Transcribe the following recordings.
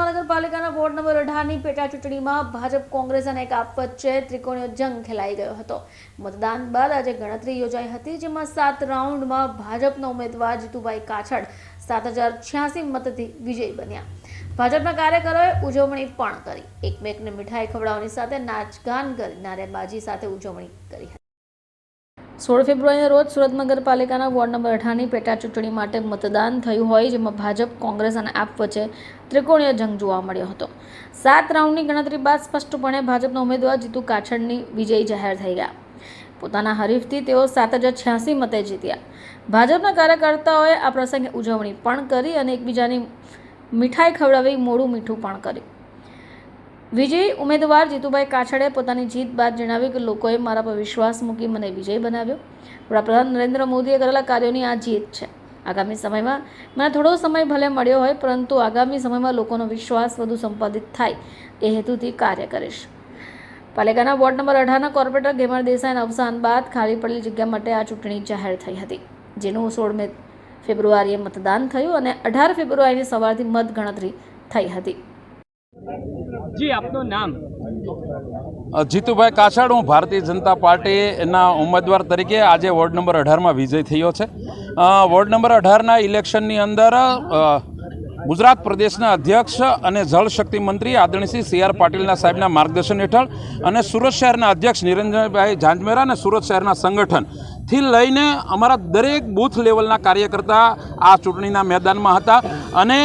મહાનગરપાલિકાના ward number અઢારની પેટા ચૂંટણીમાં ભાજપ, કોંગ્રેસ અને એક વચ્ચે ત્રિકોણીય જંગ ખેલાઈ ગયો હતો. મતદાન બાદ આજે ગણતરી યોજાઈ હતી, જેમાં સાત રાઉન્ડમાં ભાજપના ઉમેદવાર જીતુભાઈ કાછડ સાત હજાર છ્યાસી મતથી વિજયી બન્યા. ભાજપના કાર્યકરોએ ઉજવણી પણ કરી. એકમેકને મીઠાઈ ખવડાવવાની સાથે નાચગાન કરી, નારેબાજી સાથે ઉજવણી કરી હતી. સોળ ફેબ્રુઆરીના રોજ સુરત નગરપાલિકાના વોર્ડ નંબર અઢારની પેટા ચૂંટણી માટે મતદાન થયું હોય, જેમાં ભાજપ, કોંગ્રેસ અને આપ વચ્ચે ત્રિકોણીય જંગ જોવા મળ્યો હતો. સાત રાઉન્ડની ગણતરી બાદ સ્પષ્ટપણે ભાજપના ઉમેદવાર જીતુ કાછડની વિજયી જાહેર થઈ ગયા. પોતાના હરીફથી તેઓ સાત હજાર છ્યાસી મતે જીત્યા. ભાજપના કાર્યકર્તાઓએ આ પ્રસંગે ઉજવણી પણ કરી અને એકબીજાની મીઠાઈ ખવડાવી મોડું મીઠું પણ કર્યું. વિજયી ઉમેદવાર જીતુભાઈ કાછડે પોતાની જીત બાદ જણાવ્યું કે લોકોએ મારા પર વિશ્વાસ મૂકી મને વિજય બનાવ્યો. વડાપ્રધાન નરેન્દ્ર મોદીએ કરેલા કાર્યોની આ જીત છે. આગામી સમયમાં મને થોડો સમય ભલે મળ્યો હોય, પરંતુ આગામી સમયમાં લોકોનો વિશ્વાસ વધુ સંપાદિત થાય એ હેતુથી કાર્ય કરીશ. પાલિકાના વોર્ડ નંબર અઢારના કોર્પોરેટર ગેમર દેસાઈના અવસાન બાદ ખાલી પડેલી જગ્યા માટે આ ચૂંટણી જાહેર થઈ હતી. જેનું સોળમી ફેબ્રુઆરીએ મતદાન થયું અને અઢાર ફેબ્રુઆરીની સવારથી મત ગણતરી થઈ હતી. જી, આપનું નામ? જીતુભાઈ કાછડ, હું ભારતીય જનતા પાર્ટીના ઉમેદવાર તરીકે આજે વોર્ડ નંબર અઢારમાં વિજય થયો છે. વોર્ડ નંબર અઢારના ઇલેક્શનની અંદર ગુજરાત પ્રદેશના અધ્યક્ષ અને જળશક્તિ મંત્રી આદરણીય શ્રી સી આર પાટીલના સાહેબના માર્ગદર્શન હેઠળ અને સુરત શહેરના અધ્યક્ષ નિરંજનભાઈ ઝાંઝમેરા અને સુરત શહેરના સંગઠનથી લઈને અમારા દરેક બૂથ લેવલના કાર્યકર્તા આ ચૂંટણીના મેદાનમાં હતા. અને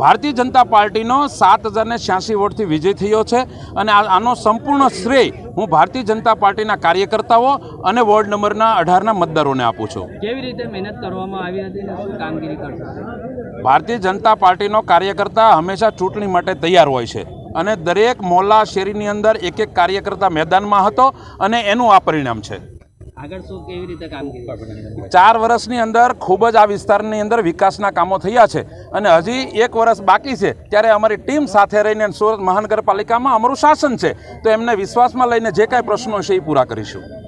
ભારતીય જનતા પાર્ટીનો સાત હજારને છ્યાસી વોટથી વિજય થયો છે અને આનો સંપૂર્ણ શ્રેય હું ભારતીય જનતા પાર્ટીના કાર્યકર્તાઓ અને વોર્ડ નંબરના અઢારના મતદારોને આપું છું. કેવી રીતે મહેનત કરવામાં આવી હતી શું કામગીરી કરશો ભારતીય જનતા પાર્ટીનો કાર્યકર્તા હંમેશા ચૂંટણી માટે તૈયાર હોય છે અને દરેક મોહલ્લા શેરીની અંદર એક એક કાર્યકર્તા મેદાનમાં હતો અને એનું આ પરિણામ છે. ચાર વર્ષની અંદર ખૂબ જ આ વિસ્તારની અંદર વિકાસના કામો થયા છે અને હજી એક વર્ષ બાકી છે ત્યારે અમારી ટીમ સાથે રહીને સુરત મહાનગરપાલિકામાં અમારું શાસન છે. તો એમને વિશ્વાસમાં લઈને જે કાંઈ પ્રશ્નો છે એ પૂરા કરીશું.